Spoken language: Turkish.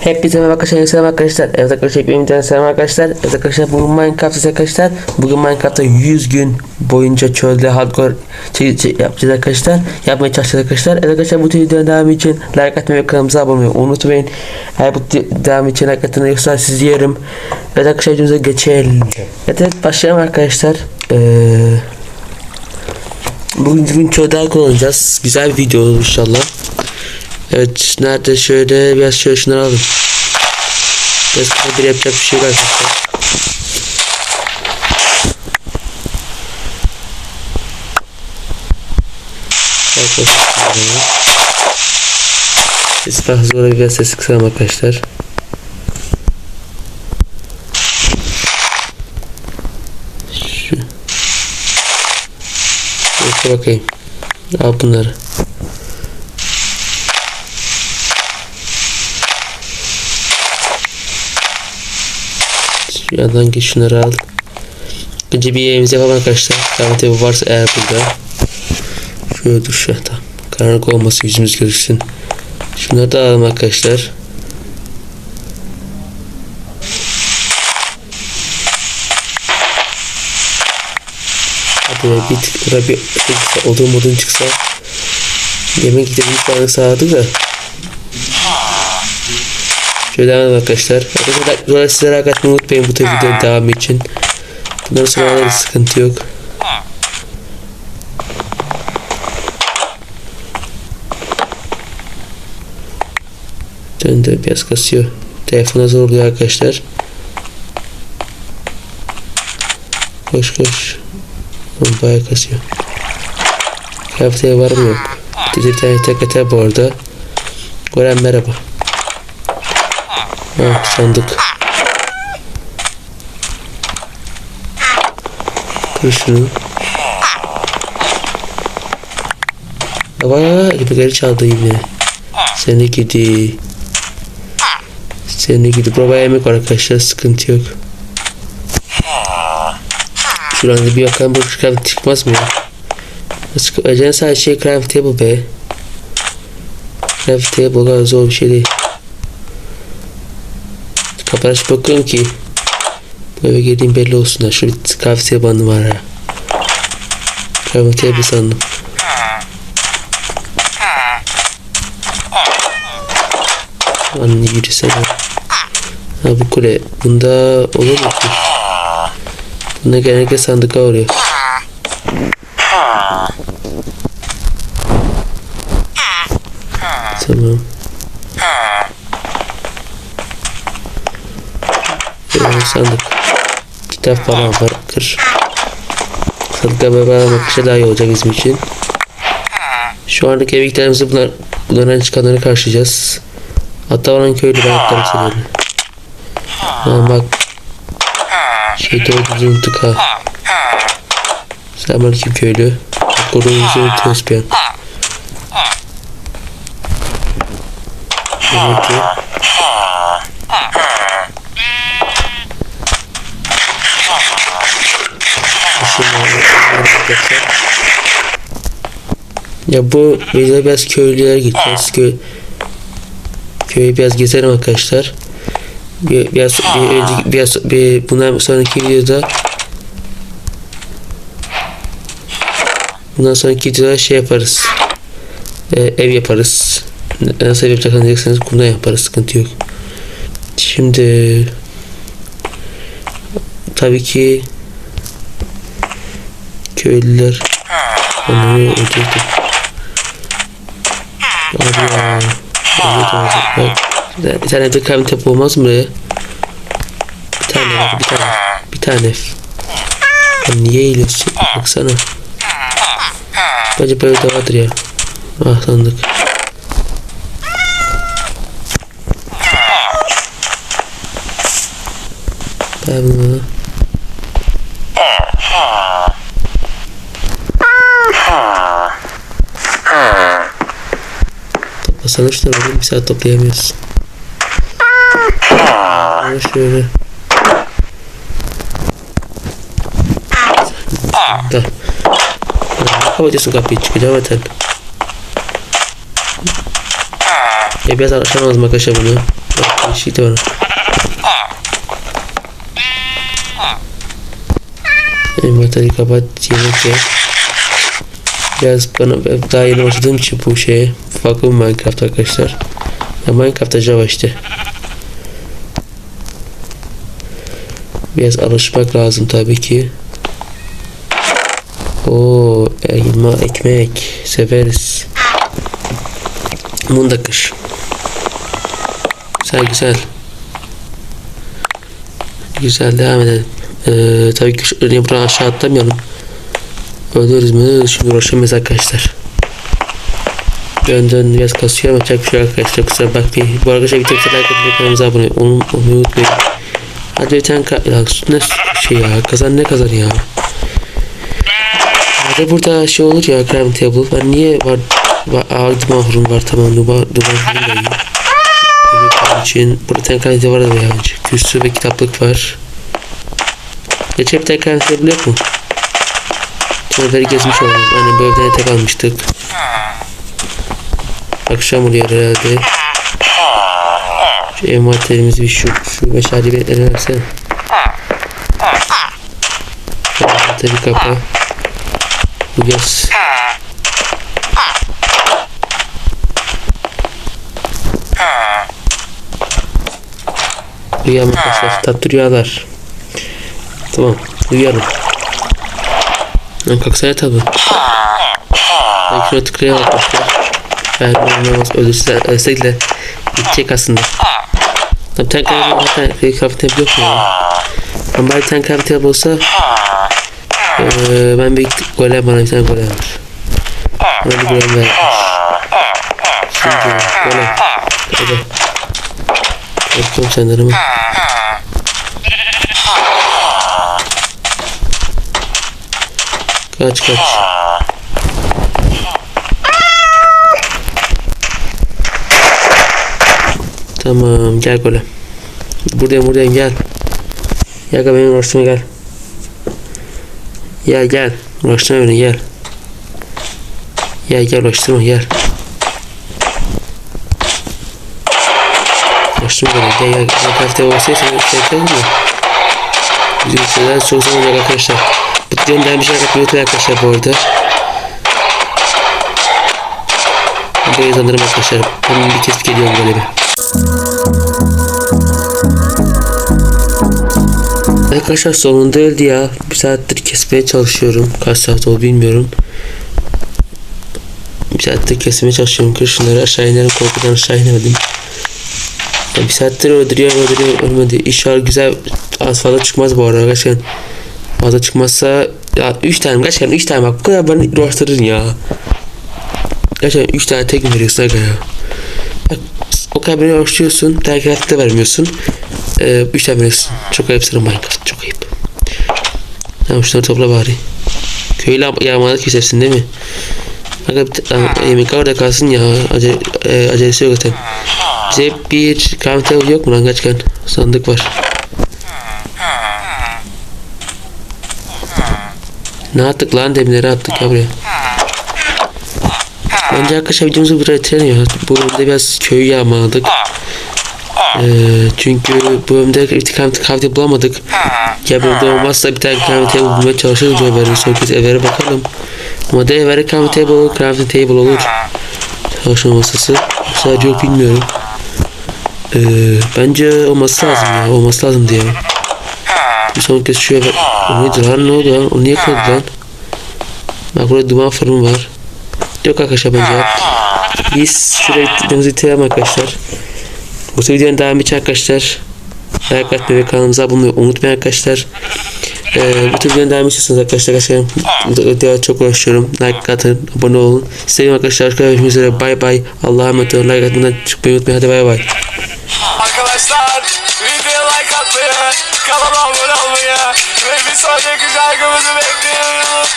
Hepinize merhaba arkadaşlar, selam arkadaşlar. Evet arkadaşlar, benim bir selam arkadaşlar. Evet arkadaşlar, bugün Minecraft'ız arkadaşlar. Bugün Minecraft'ta 100 gün boyunca çölde hardcore yapacağız arkadaşlar. Yapmaya çalışacağız arkadaşlar. Evet arkadaşlar, bu videoya devam için like atmayı ve kanalımıza abone olmayı unutmayın. Eğer bu de- devam için like atmayı yoksa sizi yerim. Evet arkadaşlar, videomuza geçelim. Evet, evet başlayalım arkadaşlar. Ee, bugün, bugün çölde hardcore oynayacağız. Güzel bir video olur inşallah. Evet nerede şöyle biraz şöyle şunları alalım. Biraz bir yapacak bir şey var arkadaşlar. Arkadaşlar. Ses daha zor biraz ses kısalım arkadaşlar. Şu. Bakayım. Al bunları. Yandan git şunları al. Önce bir yemeğimizi yapalım arkadaşlar. Tamam tabi varsa eğer burada. Şöyle dur şu tamam. Karanlık olmasın yüzümüz gözüksün. Şunları da alalım arkadaşlar. Hadi bir tık bir şey çıksa, odun modun çıksa. Yemek gidelim şu an sağladık da. Şöyle devam arkadaşlar. Arkadaşlar sizlere atmayı unutmayın bu tür videonun devamı için. Bundan sonra da sıkıntı yok. Döndü biraz kasıyor. Telefona zorluyor arkadaşlar. Koş koş. Oğlum Bayağı kasıyor. Kıyafeteye var mı yok. Dedi bir tane tek bu arada. Gören merhaba. Ha sandık. Kır şunu. Baba gibi geri çaldı yine. Seni gidi. Seni gidi. Baba yemek var arkadaşlar sıkıntı yok. Şuradan da bir bakalım bu craft çıkmaz mı ya? Nasıl sadece şey craft table be. Craft table zor bir şey değil. Kapıları açıp ki bu eve girdiğim belli olsun. Şu bir kahve tabanı var ha. Kahve table sandım. Anne yürüsene. Ha bu kule. Bunda olur mu ki? Bunda genellikle sandık oluyor. Böyle sandık. Kitap falan var. Kır. Sandıkla beraber almak daha iyi olacak bizim için. Şu andaki emeklerimizi bunlar, bunlardan çıkanları karşılayacağız. Hatta olan köylü ben seni. Ha bak. Şeyde olduğumuzu unuttuk ha. Selamünaleyküm köylü. Koruğumuzu unutuyoruz bir an. Demek ki Ya bu videoda biraz köylülere gideceğiz. Köy, köyü biraz gezelim arkadaşlar. Bir, biraz, bir, biraz, bir, bundan sonraki videoda bundan sonraki videoda şey yaparız. Ee, ev yaparız. Nasıl ev yapacaksanız diyecekseniz kumdan yaparız. Sıkıntı yok. Şimdi tabii ki köylüler onu ödeyecek. Abi ya. Evet olacak. Bak. Bir tane de kahve tep olmaz mı buraya? Bir tane bak bir tane. Bir tane. Ya niye eğiliyorsun? Baksana. Bence böyle de vardır ya. Ah sandık. Ben bunu... Şunları oğlum bir saat toplayamıyoruz. Ama şöyle. Da. Kapatıyorsun kapıyı çıkacağım zaten. E biraz açamaz arkadaşlar bunu. Bak, Değişik de var. Envanteri kapat. Yemek ye. Biraz bana daha yeni başladığım için bu şeye farklı bir Minecraft arkadaşlar. Ya Minecraft'ta Java işte. Biraz alışmak lazım tabii ki. Oo, elma ekmek severiz. Bunu da kış. Güzel güzel. Güzel devam edelim. Ee, tabii ki şu- buradan aşağı atlamayalım. Ölüyoruz mu? Şimdi uğraşamayız arkadaşlar. Dön biraz kasıyor ama yapacak bir şey arkadaşlar. Kusura bakmayın. Bu arkadaşlar videoyu like atmayı kanalımıza abone olmayı unutmayın. Hadi bir tane ya, ne şey ya kazan ne kazan ya. Hadi burada şey olur ya crafting table. Ben niye var, var aldım mahrum var tamam duman duman da iyi. Yemek için burada tane crafting var da ya. Kürsü ve kitaplık var. Geçen bir tane crafting table yok mu? Tuvaletleri gezmiş olalım. Hani bu evden tek almıştık. Akşam oluyor herhalde. Şu envanterimizi bir şu, şu bir ele versene. Envanteri kapa. Bu gez. Rüya arkadaşlar. Tatlı rüyalar. Tamam. Uyuyalım. Lan kalksana tabi. Belki şuna tıklayalım arkadaşlar. Eğer olmaz ölürse ölsek de gidecek aslında. Ten kaybı zaten rekabet yok mu? Ama bari ten kaybı olsa eee ben bir golem bana bir tane golem var. Bana bir golem ver. Şimdi golem. Hadi. Korktum senden ama. Kaç kaç. Tamam gel golem. Buradayım buradayım gel. Gel benim uğraştırma gel. Gel gel. Uğraştırma beni gel. Gel gel uğraştırma gel. Uğraştırma beni gel gel. Gel kafete olsaydı şey yapalım mı? Bizim şeyler çok zaman arkadaşlar. Bir şey unutmayın arkadaşlar bu arada. Burayı sanırım arkadaşlar. Ben bir kez geliyorum bir. Arkadaşlar sonunda öldü ya. Bir saattir kesmeye çalışıyorum. Kaç saat oldu bilmiyorum. Bir saattir kesmeye çalışıyorum. Kır şunları aşağı inerim. Korkudan aşağı inemedim. Bir saattir öldürüyor öldürüyor ölmedi. İnşallah güzel az fazla çıkmaz bu arada gerçekten. Fazla çıkmazsa ya 3 tane gerçekten 3 tane bak bu kadar bana uğraştırın ya. Gerçekten 3 tane tek mi veriyorsun aga ya? Bak o kadar beni uğraştırıyorsun. Dergâhta vermiyorsun. 3 ee, tane veriyorsun. Çok ayıp sana Minecraft çok ayıp. Tamam şunları topla bari. Köylü yağmaladık kesersin değil mi? Aga bir yemek orada kalsın ya. Acele, e, acelesi yok zaten. Bize bir kahve yok mu lan kaçkan? Sandık var. Ne attık lan demirleri attık ya buraya. Bence arkadaşlar videomuzu buraya bitirelim ya. Bu bölümde biraz köyü yağmaladık. Ee, çünkü bu bölümde kahve, kahve bulamadık. Ya bölümde olmazsa bir tane kahve bulmaya çalışırız diyor böyle son kez evlere bakalım. Ama da evlere kahve table olur, crafting table olur. Çalışma masası. Sadece yok bilmiyorum. Ee, bence olması lazım ya. Olması lazım diye. Bir son kez şu eve... O neydi lan ne oldu lan? O niye kırdı lan? Bak burada duman fırın var. Yok arkadaşlar bence. Biz şuraya videomuzu bitirelim arkadaşlar. Bu videonun devamı için arkadaşlar. Like atmayı ve kanalımıza abone olmayı unutmayın arkadaşlar. Ee, bu tür videonun devamı istiyorsanız arkadaşlar bu videoya çok uğraşıyorum. Like atın, abone olun. Sevgili arkadaşlar. Görüşmek üzere. Bay bay. Allah'a emanet olun. Like atmadan çıkmayı unutmayın. Hadi bay bay. Arkadaşlar videoya like atmayı, kanala dünya Ve bir sonraki şarkımızı bekliyoruz.